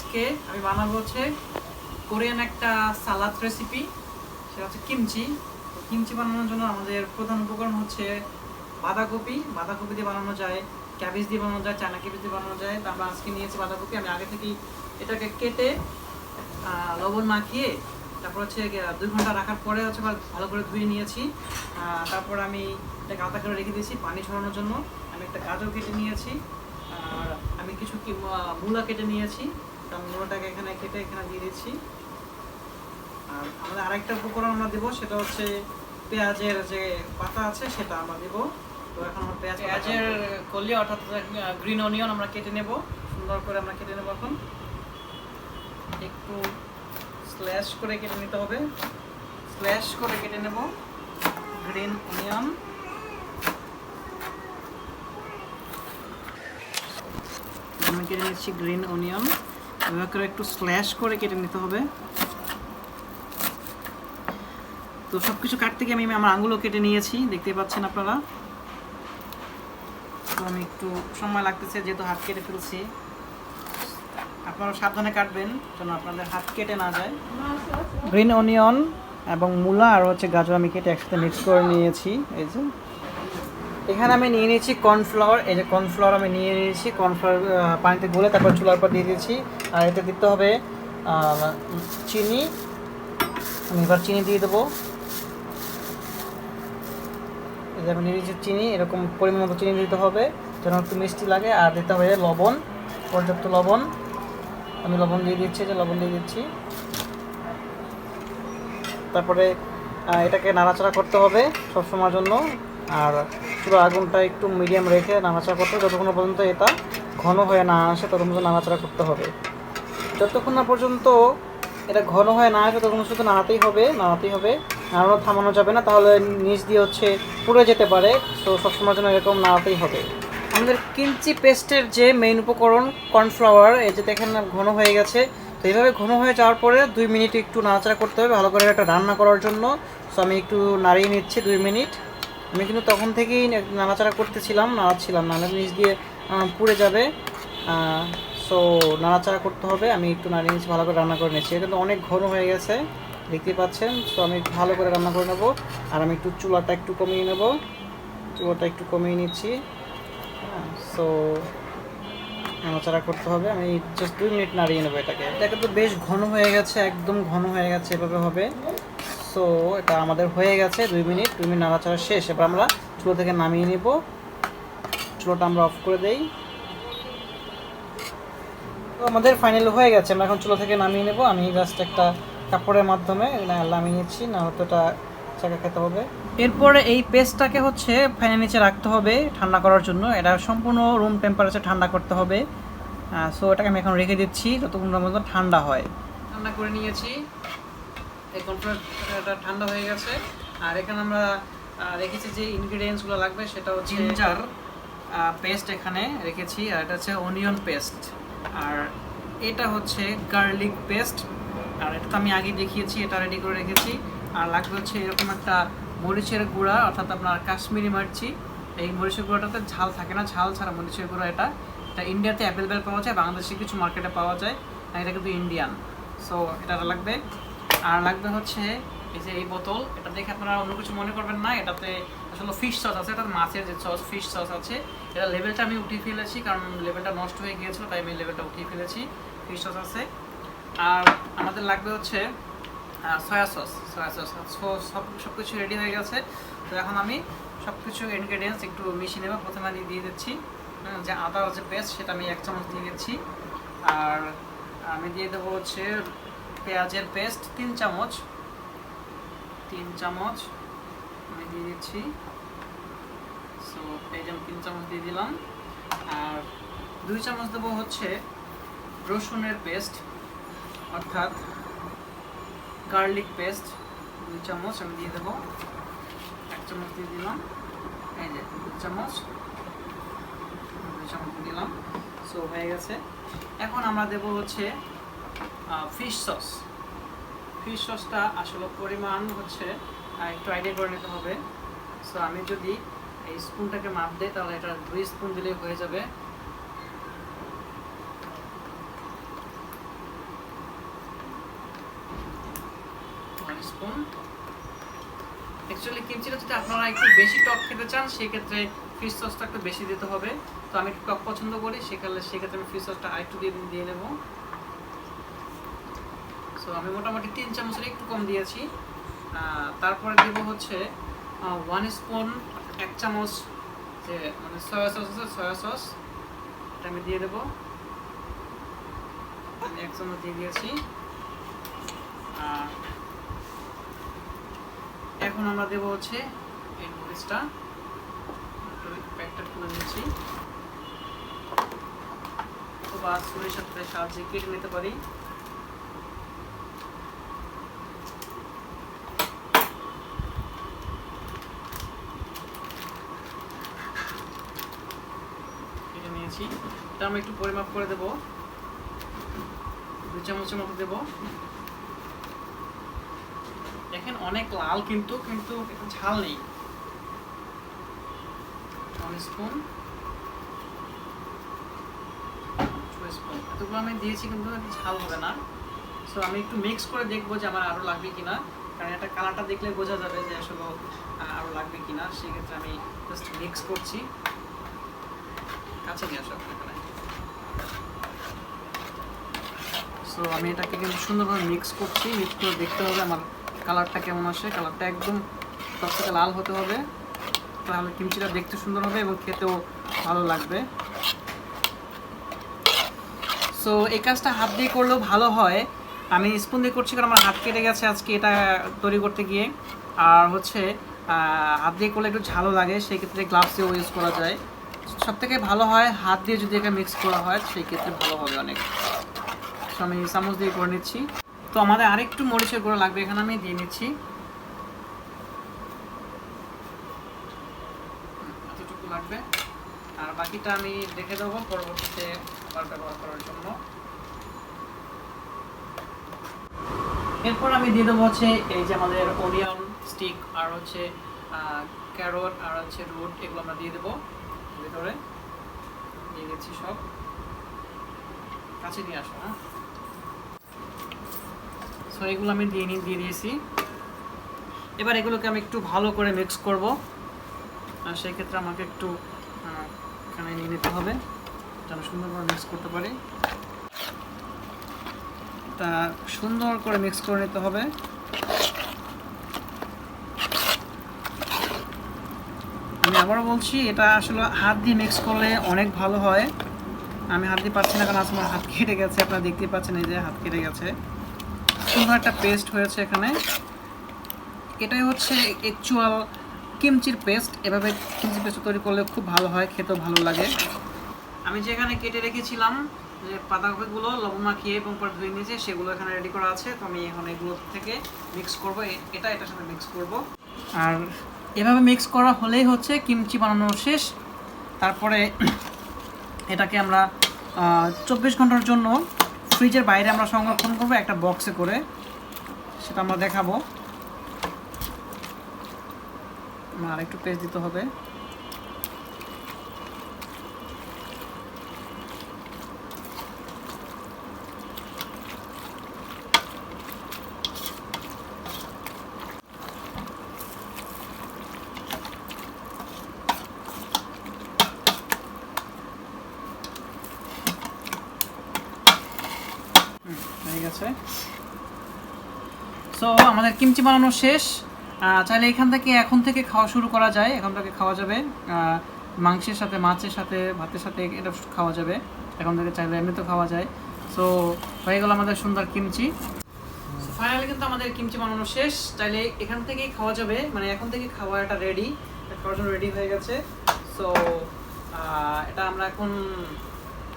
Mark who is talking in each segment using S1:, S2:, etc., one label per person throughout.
S1: আজকে আমি বানাবো হচ্ছে কোরিয়ান একটা সালাদ রেসিপি সেটা হচ্ছে কিমচি। কিমচি বানানোর জন্য আমাদের প্রধান উপকরণ হচ্ছে বাঁধাকপি। বাঁধাকপি দিয়ে বানানো যায়, ক্যাবেজ দিয়ে বানানো যায় চায়না ক্যাবেজ দিয়ে বানানো যায়। তো আমরা আজকে নিয়েছি বাঁধাকপি। আমি আগে থেকেই এটাকে কেটে লবণ মাখিয়ে তারপর হচ্ছে দুই ঘণ্টা রাখার পরে হচ্ছে ভালো করে ধুয়ে নিয়েছি। তারপর আমি এটা আলাদা করে রেখে দিয়েছি পানি ছড়ানোর জন্য। আমি একটা গাজর কেটে নিয়েছি। আর আমি কিছু মূলা কেটে নিয়েছি। আমি এখানে কেটে এখানে দিয়ে দিচ্ছি। আর আমাদের আরেকটা উপকরণ আমরা দেবো সেটা হচ্ছে পেঁয়াজের যে পাতা আছে সেটা আমরা দেবো। তো এখন আমরা পেঁয়াজ পেঁয়াজের কলি অর্থাৎ গ্রিন অনিয়ন আমরা কেটে নেব। সুন্দর করে আমরা কেটে নেব এখন। একটু স্ল্যাশ করে কেটে নিতে হবে। স্ল্যাশ করে কেটে নেব। গ্রিন অনিয়ন আমি কেটে নিচ্ছি গ্রিন অনিয়ন করে একটু স্ল্যাশ করে কেটে নিতে হবে। তো সব কিছু কাটতে গিয়ে আমি আমার আঙুলও কেটে নিয়েছি দেখতে পাচ্ছেন আপনারা। তো আমি একটু সময় লাগতেছে, যেহেতু হাত কেটে ফেলছি। আপনারা সাবধানে কাটবেন, যেন আপনাদের হাত কেটে না যায়। গ্রিন অনিয়ন এবং মূলা আর হচ্ছে গাজর আমি কেটে একসাথে মিক্স করে নিয়েছি, এই যে। এখানে আমি নিয়ে নিয়েছি কর্নফ্লাওয়ার, এই যে কর্নফ্লাওয়ার আমি নিয়ে নিয়েছি, কর্নফ্লাওয়ার পানিতে গুলে তারপর চুলার পর দিয়ে দিয়েছি। আর এতে দিতে হবে চিনি। আমি এবার চিনি দিয়ে দেবো। এই যে আমি নিয়ে নিয়েছি চিনি, এরকম পরিমাণ মতো চিনি দিতে হবে, যেন একটু মিষ্টি লাগে। আর দিতে হবে লবণ, পর্যাপ্ত লবণ। আমি লবণ দিয়ে দিচ্ছি যে লবণ দিয়ে দিচ্ছি। তারপরে এটাকে নাড়াচাড়া করতে হবে সব সময়ের জন্য। আর পুরো আগুনটা একটু মিডিয়াম রেখে নাড়াচাড়া করতে যতক্ষণ পর্যন্ত এটা ঘন হয়ে না আসে, ততক্ষণ পর্যন্ত নাড়াচাড়া করতে হবে। যতক্ষণ না পর্যন্ত এটা ঘন হয়ে না আসে ততক্ষণ শুধু নাড়াতেই হবে নাড়াতেই হবে। নাড়ানো থামানো যাবে না, তাহলে নিচ দিয়ে হচ্ছে পুড়ে যেতে পারে। তো সবসময়ের জন্য এরকম নাড়াতেই হবে। আমাদের কিঞ্চি পেস্টের যে মেইন উপকরণ কর্নফ্লাওয়ার এই যে দেখেন ঘন হয়ে গেছে। তো এইভাবে ঘন হয়ে যাওয়ার পরে দুই মিনিট একটু নাড়াচাড়া করতে হবে, ভালো করে একটা রান্না করার জন্য। সো আমি একটু নাড়িয়ে নিচ্ছি দুই মিনিট। আমি কিন্তু তখন থেকেই নাড়াচাড়া করতেছিলাম, নাড়াচ্ছিলাম নাহলে জিনিস দিয়ে পুড়ে যাবে। সো নাড়াচাড়া করতে হবে। আমি একটু নাড়িয়ে নিচ্ছি ভালো করে রান্না করে এটা কিন্তু অনেক ঘন হয়ে গেছে দেখতে পাচ্ছেন। সো আমি ভালো করে রান্না করে নেব। আর আমি একটু চুলাটা একটু কমিয়ে নেব। চুলাটা একটু কমিয়ে নিচ্ছি। সো নাড়াচাড়া করতে হবে। আমি জাস্ট দুই মিনিট নাড়িয়ে নেব এটাকে। এটা তো বেশ ঘন হয়ে গেছে, একদম ঘন হয়ে গেছে এভাবে হবে। সো এটা আমাদের হয়ে গেছে দুই মিনিট দুই মিনিট নাড়াচাড়া শেষ। এবার আমরা চুলো থেকে নামিয়ে নিব। চুলোটা আমরা অফ করে দেই। তো আমাদের ফাইনাল হয়ে গেছে। আমরা এখন চুলো থেকে নামিয়ে নেব। আমি জাস্ট একটা কাপড়ের মাধ্যমে নামিয়ে নিচ্ছি, না হয়তো এটা চাকা খেতে হবে। এরপরে এই পেস্টটাকে হচ্ছে ফ্যানের নিচে রাখতে হবে ঠান্ডা করার জন্য। এটা সম্পূর্ণ রুম টেম্পারেচার ঠান্ডা করতে হবে। সো এটাকে আমি এখন রেখে দিচ্ছি, যতক্ষণ পর্যন্ত ঠান্ডা হয়। ঠান্ডা করে নিয়েছি। এই কনফ্লাওয়ারটা ঠান্ডা হয়ে গেছে। আর এখানে আমরা রেখেছি যে ইনগ্রিডিয়েন্টসগুলো লাগবে সেটা হচ্ছে জিঞ্জার পেস্ট এখানে রেখেছি আর এটা হচ্ছে অনিয়ন পেস্ট আর এটা হচ্ছে গার্লিক পেস্ট আর এটা তো আমি আগে দেখিয়েছি এটা রেডি করে রেখেছি। আর লাগবে হচ্ছে এরকম একটা মরিচের গুঁড়া অর্থাৎ আপনার কাশ্মীরি মার্চি। এই মরিচের গুঁড়াটাতে ঝাল থাকে না ঝাল ছাড়া মরিচের গুঁড়া এটা। এটা ইন্ডিয়াতে অ্যাভেলেবেল পাওয়া যায় বাংলাদেশে কিছু মার্কেটে পাওয়া যায় এটা কিন্তু ইন্ডিয়ান সো এটা লাগবে। আর লাগবে হচ্ছে এই যে এই বোতল, এটা দেখে আপনারা অন্য কিছু মনে করবেন না, এটাতে আসলে ফিশ সস আছে এটা মাছের যে সস ফিশ সস আছে, এটা লেভেলটা আমি উঠিয়ে ফেলেছি, কারণ লেভেলটা নষ্ট হয়ে গিয়েছিল, তাই আমি লেভেলটা উঠিয়ে ফেলেছি ফিশ সস আছে। আর আমাদের লাগবে হচ্ছে সয়া সস সয়া সস সব সব কিছু রেডি হয়ে গেছে। তো এখন আমি সব কিছু ইনগ্রেডিয়েন্টস একটু মিশিয়ে নেব, প্রথমে আমি দিয়ে দিচ্ছি যে আদার যে পেস্ট সেটা আমি এক চামচ দিয়ে দিচ্ছি। আর আমি দিয়ে দেবো হচ্ছে পেঁয়াজের পেস্ট তিন চামচ। তিন চামচ আমি দিয়ে দিচ্ছি। সো যে আমি তিন চামচ দিয়ে দিলাম। আর দুই চামচ দেবো হচ্ছে রসুনের পেস্ট অর্থাৎ গার্লিক পেস্ট দুই চামচ আমি দিয়ে দেবো। এক চামচ দিয়ে দিলাম। এই যে, দুই চামচ। দুই চামচ দিলাম। সো হয়ে গেছে। এখন আমরা দেবো হচ্ছে ফিশ সস ফিশ সসটা আসলে পরিমাণ হচ্ছে একটু আইডিয়া করে নিতে হবে। সো আমি যদি এই স্পুনটাকে মাপ দিই, তাহলে এটা দুই স্পুন দিলে হয়ে যাবে। স্পুন অ্যাকচুয়ালি কিমচিটা যদি আপনারা একটু বেশি টক খেতে চান, সেক্ষেত্রে ফিশ সসটা একটু বেশি দিতে হবে। তো আমি একটু টক পছন্দ করি সেখানে সেক্ষেত্রে আমি ফিশ সসটা আরেকটু দিয়ে দিয়ে নেব। সো আমি মোটামুটি তিন চামচের একটু কম দিয়েছি। তারপরে দেব হচ্ছে ওয়ান স্পুন এক চামচ যে মানে সয়া সস আছে সয়া সস এটা আমি দিয়ে দেবো। আমি এক চামচ দিয়ে দিয়েছি। এখন আমরা দেবো হচ্ছে এই মরিচটা প্যাকটা খুলে নিচ্ছি। অথবা সরিষার সাহায্যে কেটে নিতে পারি কেটে নিয়েছি এটা আমি একটু পরিমাপ করে দেবো। দু চামচের মতো দেবো। দেখেন অনেক লাল কিন্তু কিন্তু একটু ঝাল নেই। স্পুন এতগুলো আমি দিয়েছি কিন্তু ঝাল হবে না। সো আমি একটু মিক্স করে দেখব যে আমার আরও লাগবে কিনা। কারণ এটা কালারটা দেখলে বোঝা যাবে যে আসলে আরও লাগবে কিনা। সেক্ষেত্রে আমি জাস্ট মিক্স করছি। সো আমি এটাকে কিন্তু সুন্দরভাবে মিক্স করছি মিক্স করে দেখতে হবে আমার কালারটা কেমন আসে। কালারটা একদম লাল হতে হবে। তাহলে কিমচিটা দেখতে সুন্দর হবে এবং খেতেও ভালো লাগবে। সো এই কাজটা হাত দিয়ে করলেও ভালো হয়। আমি স্পুন দিয়ে করছি কারণ আমার হাত কেটে গেছে আজকে এটা তৈরি করতে গিয়ে। আর হচ্ছে হাত দিয়ে করলে একটু ঝালও লাগে, সেই ক্ষেত্রে গ্লাভসেও ইউজ করা যায়। সব থেকে ভালো হয় হাত দিয়ে যদি এটা মিক্স করা হয় সেই ক্ষেত্রে ভালো হবে অনেক। তো আমি চামচ দিয়ে করে নিচ্ছি। তো আমাদের আরেকটু মরিচের গুঁড়ো লাগবে, এখানে আমি দিয়ে নিচ্ছি। লাগবে। আর বাকিটা আমি রেখে দেবো পরবর্তীতে আবার ব্যবহার করার জন্য। এরপর আমি দিয়ে দেবো হচ্ছে এই যে আমাদের অনিয়ন স্টিক আর হচ্ছে ক্যারট আর হচ্ছে রুট এগুলো আমরা দিয়ে দেবো। ভিতরে। দিয়ে দিচ্ছি সব। কাছে নিয়ে আসো হ্যাঁ? সো এগুলো আমি দিয়ে দিয়ে দিয়েছি। এবার এগুলোকে আমি একটু ভালো করে মিক্স করব। আর সেই ক্ষেত্রে আমাকে একটু এখানে নিয়ে নিতে হবে যেন সুন্দরভাবে মিক্স করতে পারি। তা সুন্দর করে মিক্স করে নিতে হবে। আমি আবারও বলছি, এটা আসলে হাত দিয়ে মিক্স করলে অনেক ভালো হয়। আমি হাত দিয়ে পাচ্ছি না কারণ আমার হাত কেটে গেছে, আপনারা দেখতেই পাচ্ছেন এই যে হাত কেটে গেছে। সুন্দর একটা পেস্ট হয়েছে এখানে। এটাই হচ্ছে অ্যাকচুয়াল কিমচির পেস্ট এভাবে কিমচি পেস্ট তৈরি করলে খুব ভালো হয়, খেতেও ভালো লাগে। আমি যেখানে কেটে রেখেছিলাম, যে পাতাকপিগুলো লবণ মাখিয়ে এবং পরে ধুয়ে নিয়েছে, সেগুলো এখানে রেডি করা আছে। তো আমি এখন এগুলো থেকে মিক্স করব। এটা এটার সাথে মিক্স করব। আর এভাবে মিক্স করা হলেই হচ্ছে কিমচি বানানো শেষ। তারপরে এটাকে আমরা চব্বিশ ঘণ্টার জন্য ফ্রিজের বাইরে আমরা সংরক্ষণ করব একটা বক্সে করে। সেটা আমরা দেখাবো। আর একটু পেস্ট দিতে হবে হুম, হয়ে গেছে সো আমাদের কিমচি বানানো শেষ। চাইলে এখান থেকে এখন থেকে খাওয়া শুরু করা যায়। এখন থেকে খাওয়া যাবে। মাংসের সাথে, মাছের সাথে, ভাতের সাথে এটা খাওয়া যাবে। এখন থেকে চাইলে এমনিতেও খাওয়া যায়। সো হয়ে গেল আমাদের সুন্দর কিমচি। ফাইনালি কিন্তু আমাদের কিমচি বানানো শেষ। চাইলে এখান থেকেই খাওয়া যাবে। মানে এখন থেকে খাওয়া এটা রেডি খাওয়ার জন্য রেডি হয়ে গেছে। সো এটা আমরা এখন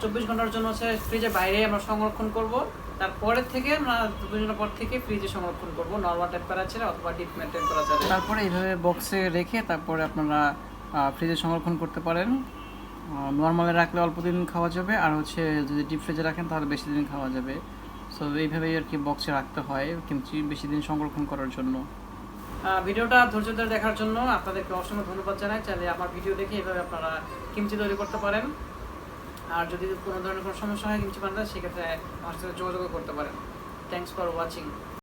S1: চব্বিশ ঘণ্টার জন্য হচ্ছে ফ্রিজের বাইরে আমরা সংরক্ষণ করব। তারপরের থেকে আমরা ঘণ্টা পর থেকে ফ্রিজে সংরক্ষণ করব নর্মাল টেম্পারেচারে অথবা ডিপ টেম্পারেচারে তারপরে এইভাবে বক্সে রেখে তারপরে আপনারা ফ্রিজে সংরক্ষণ করতে পারেন। নর্মালে রাখলে অল্প দিন খাওয়া যাবে আর হচ্ছে যদি ডিপ ফ্রিজে রাখেন তাহলে বেশি দিন খাওয়া যাবে। সো এইভাবেই আর কি বক্সে রাখতে হয় কিমচি বেশি দিন সংরক্ষণ করার জন্য। ভিডিওটা ধৈর্য ধরে দেখার জন্য আপনাদেরকে অসংখ্য ধন্যবাদ জানাই। চাইলে আমার ভিডিও দেখে এভাবে আপনারা কিমচি তৈরি করতে পারেন। আর যদি কোনো ধরনের কোনো সমস্যা হয় কিমচি বানাতে সেক্ষেত্রে আমার সাথে যোগাযোগও করতে পারেন। Thanks for watching